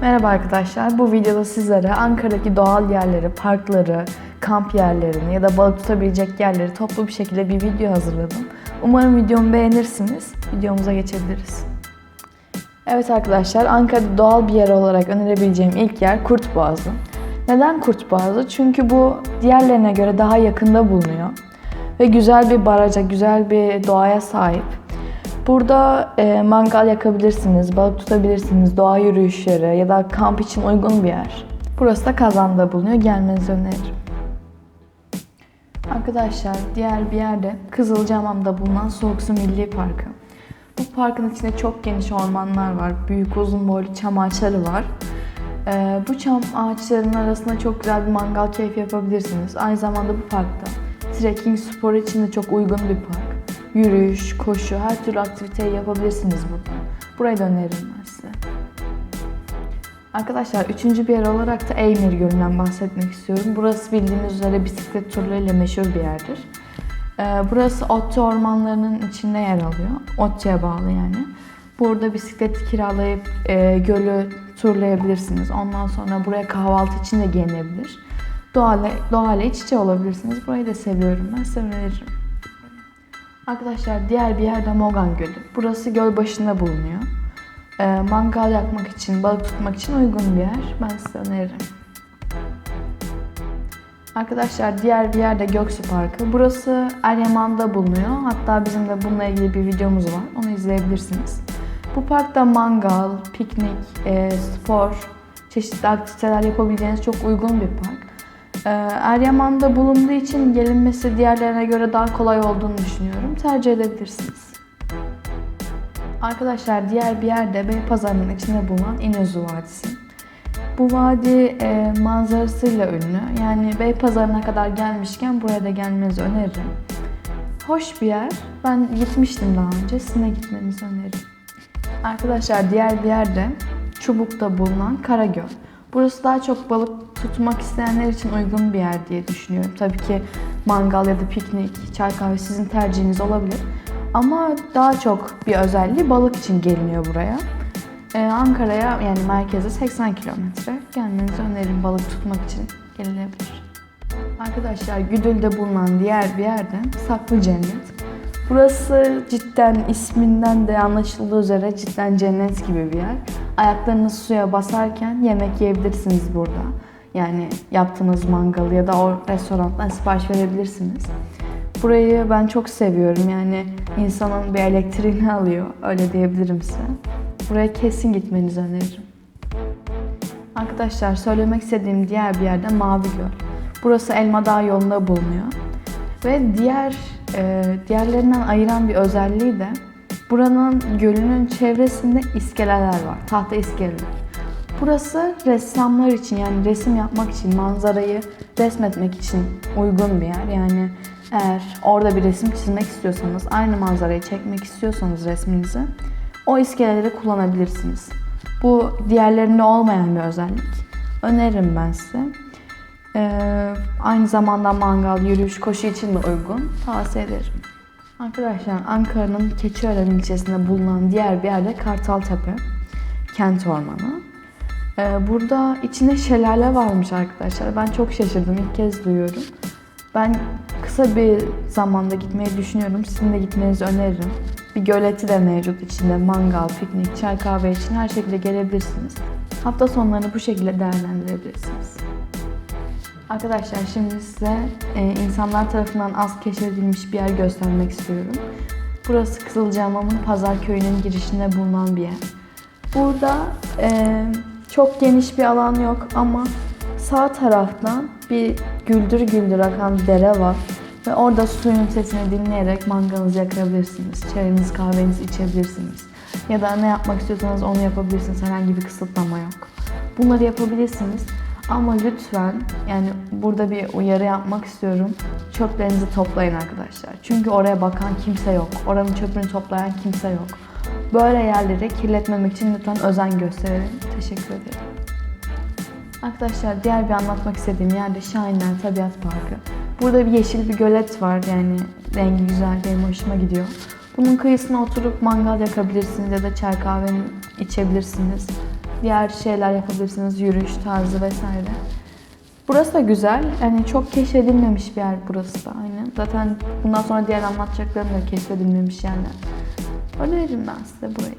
Merhaba arkadaşlar. Bu videoda sizlere Ankara'daki doğal yerleri, parkları, kamp yerlerini ya da balık tutabilecek yerleri toplu bir şekilde bir video hazırladım. Umarım videomu beğenirsiniz. Videomuza geçebiliriz. Evet arkadaşlar, Ankara'da doğal bir yer olarak önerebileceğim ilk yer Kurtboğazı. Neden Kurtboğazı? Çünkü bu diğerlerine göre daha yakında bulunuyor. Ve güzel bir baraja, güzel bir doğaya sahip. Burada e, mangal yakabilirsiniz, balık tutabilirsiniz, doğa yürüyüşleri ya da kamp için uygun bir yer. Burası da Kazan'da bulunuyor. Gelmenizi öneririm. Arkadaşlar diğer bir yerde Kızılcahamam'da bulunan Soğuksu Milli Parkı. Bu parkın içinde çok geniş ormanlar var. Büyük uzun boylu çam ağaçları var. Ee, bu çam ağaçlarının arasında çok güzel bir mangal keyfi yapabilirsiniz. Aynı zamanda bu parkta trekking sporu için de çok uygun bir park. Yürüyüş, koşu, her türlü aktiviteyi yapabilirsiniz burada. Burayı da öneririm ben size. Arkadaşlar üçüncü bir yer olarak da Eymir Gölü'nden bahsetmek istiyorum. Burası bildiğiniz üzere bisiklet turlarıyla meşhur bir yerdir. Ee, burası Otçu ormanlarının içinde yer alıyor. Otçu'ya bağlı yani. Burada bisiklet kiralayıp e, gölü turlayabilirsiniz. Ondan sonra buraya kahvaltı için de gelinebilir. Doğayla, doğayla iç içe olabilirsiniz. Burayı da seviyorum ben. Size. Arkadaşlar diğer bir yer de Mogan Gölü. Burası göl başında bulunuyor. Ee, mangal yakmak için, balık tutmak için uygun bir yer. Ben size öneririm. Arkadaşlar diğer bir yer de Göksu Parkı. Burası Eryaman'da bulunuyor. Hatta bizim de bununla ilgili bir videomuz var. Onu izleyebilirsiniz. Bu parkta mangal, piknik, e, spor, çeşitli aktiviteler yapabileceğiniz çok uygun bir park. Ee, Eryaman'da bulunduğu için gelinmesi diğerlerine göre daha kolay olduğunu düşünüyorum. Tercih edebilirsiniz. Arkadaşlar diğer bir yerde Beypazarı'nın içinde bulunan İnözü Vadisi. Bu vadi e, manzarasıyla ünlü. Yani Beypazarı'na kadar gelmişken buraya da gelmenizi öneririm. Hoş bir yer. Ben gitmiştim daha önce. Sizin gitmenizi öneririm. Arkadaşlar diğer bir yerde Çubuk'ta bulunan Karagöl. Burası daha çok balık tutmak isteyenler için uygun bir yer diye düşünüyorum. Tabii ki mangal ya da piknik, çay kahve sizin tercihiniz olabilir. Ama daha çok bir özelliği balık için geliniyor buraya. Ee, Ankara'ya yani merkeze 80 kilometre. Gelmenizi öneririm balık tutmak için gelinebilir. Arkadaşlar Güdül'de bulunan diğer bir yerde Saklı Cennet. Burası cidden isminden de anlaşıldığı üzere cidden cennet gibi bir yer. Ayaklarınız suya basarken yemek yiyebilirsiniz burada. Yani yaptığınız mangalı ya da o restorandan sipariş verebilirsiniz. Burayı ben çok seviyorum. Yani insanın bir elektriğini alıyor. Öyle diyebilirim size. Buraya kesin gitmenizi öneririm. Arkadaşlar söylemek istediğim diğer bir yerde Mavi Göl. Burası Elmadağ yolunda bulunuyor. Ve diğer e, diğerlerinden ayıran bir özelliği de buranın gölünün çevresinde iskeleler var. Tahta iskeleler. Burası ressamlar için yani resim yapmak için, manzarayı resmetmek için uygun bir yer. Yani eğer orada bir resim çizmek istiyorsanız, aynı manzarayı çekmek istiyorsanız resminizi o iskeleleri kullanabilirsiniz. Bu diğerlerinde olmayan bir özellik. Öneririm ben size. Ee, aynı zamanda mangal, yürüyüş, koşu için de uygun. Tavsiye ederim. Arkadaşlar Ankara'nın Keçiören ilçesinde bulunan diğer bir yerde Kartaltepe. Kent Ormanı. Ee, burada içinde şelale varmış arkadaşlar. Ben çok şaşırdım. İlk kez duyuyorum. Ben kısa bir zamanda gitmeyi düşünüyorum. Sizin de gitmenizi öneririm. Bir göleti de mevcut içinde. Mangal, piknik, çay kahve için her şekilde gelebilirsiniz. Hafta sonlarını bu şekilde değerlendirebilirsiniz. Arkadaşlar şimdi size e, insanlar tarafından az keşfedilmiş bir yer göstermek istiyorum. Burası Kızılcahamam'ın Pazar Köyü'nün girişinde bulunan bir yer. Burada e, çok geniş bir alan yok ama sağ taraftan bir güldür güldür akan dere var. Ve orada suyun sesini dinleyerek mangalınızı yakabilirsiniz. Çayınızı kahvenizi içebilirsiniz. Ya da ne yapmak istiyorsanız onu yapabilirsiniz. Herhangi bir kısıtlama yok. Bunları yapabilirsiniz. Ama lütfen yani burada bir uyarı yapmak istiyorum. Çöplerinizi toplayın arkadaşlar. Çünkü oraya bakan kimse yok. Oranın çöpünü toplayan kimse yok. Böyle yerleri kirletmemek için lütfen özen gösterelim. Teşekkür ederim. Arkadaşlar diğer bir anlatmak istediğim yer de Şahinler Tabiat Parkı. Burada bir yeşil bir gölet var yani rengi güzel benim hoşuma gidiyor. Bunun kıyısına oturup mangal yakabilirsiniz ya da çay kahve içebilirsiniz. diğer şeyler yapabilirsiniz. Yürüyüş tarzı vesaire. Burası da güzel. Yani çok keşfedilmemiş bir yer burası da aynen. Zaten bundan sonra diğer anlatacaklarım da keşfedilmemiş yerler. Öneririm ben size burayı.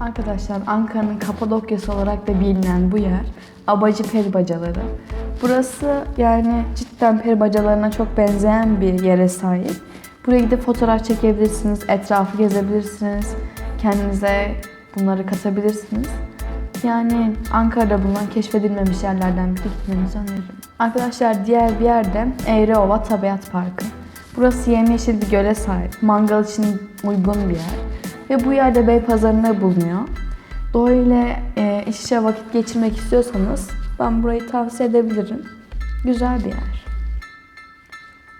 Arkadaşlar Ankara'nın Kapadokya'sı olarak da bilinen bu yer Abacı Peri Bacaları. Burası yani cidden peri bacalarına çok benzeyen bir yere sahip. Buraya gidip fotoğraf çekebilirsiniz, etrafı gezebilirsiniz, kendinize bunları katabilirsiniz. Yani Ankara'da bulunan keşfedilmemiş yerlerden biri gitmenizi öneririm. Arkadaşlar diğer bir yerde Eğriova Tabiat Parkı. Burası yemyeşil bir göle sahip. Mangal için uygun bir yer. Ve bu yerde Beypazarı'nda bulunuyor. Doğayla e, iç içe vakit geçirmek istiyorsanız ben burayı tavsiye edebilirim. Güzel bir yer.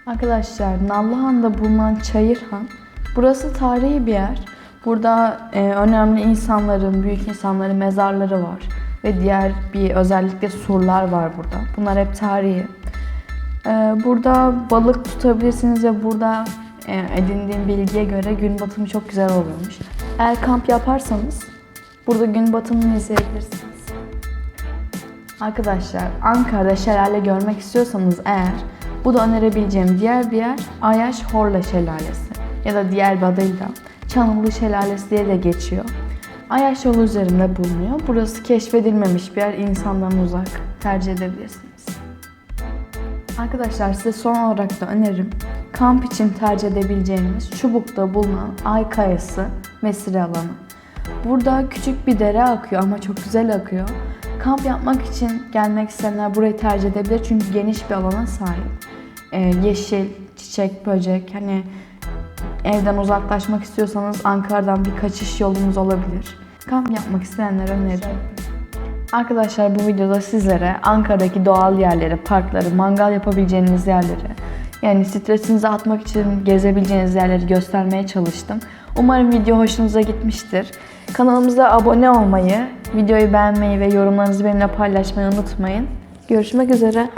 Arkadaşlar Nallıhan'da bulunan Çayırhan. Burası tarihi bir yer. Burada e, önemli insanların, büyük insanların mezarları var. Ve diğer bir özellikle surlar var burada. Bunlar hep tarihi. E, burada balık tutabilirsiniz ve burada e, edindiğim bilgiye göre gün batımı çok güzel oluyormuş. Eğer kamp yaparsanız burada gün batımını izleyebilirsiniz. Arkadaşlar Ankara'da şelale görmek istiyorsanız eğer bu da önerebileceğim diğer bir yer Ayaş Horla Şelalesi ya da diğer bir adıyla Çanıllı Şelalesi diye de geçiyor. Ayaş yolu üzerinde bulunuyor. Burası keşfedilmemiş bir yer, insandan uzak. Tercih edebilirsiniz. Arkadaşlar size son olarak da önerim kamp için tercih edebileceğiniz Çubuk'ta bulunan Ay Kayası mesire alanı. Burada küçük bir dere akıyor ama çok güzel akıyor. Kamp yapmak için gelmek isteyenler burayı tercih edebilir çünkü geniş bir alana sahip. Ee, yeşil, çiçek, böcek hani evden uzaklaşmak istiyorsanız Ankara'dan bir kaçış yolunuz olabilir. Kamp yapmak isteyenlere öneririm. Arkadaşlar bu videoda sizlere Ankara'daki doğal yerleri, parkları, mangal yapabileceğiniz yerleri, yani stresinizi atmak için gezebileceğiniz yerleri göstermeye çalıştım. Umarım video hoşunuza gitmiştir. Kanalımıza abone olmayı, videoyu beğenmeyi ve yorumlarınızı benimle paylaşmayı unutmayın. Görüşmek üzere.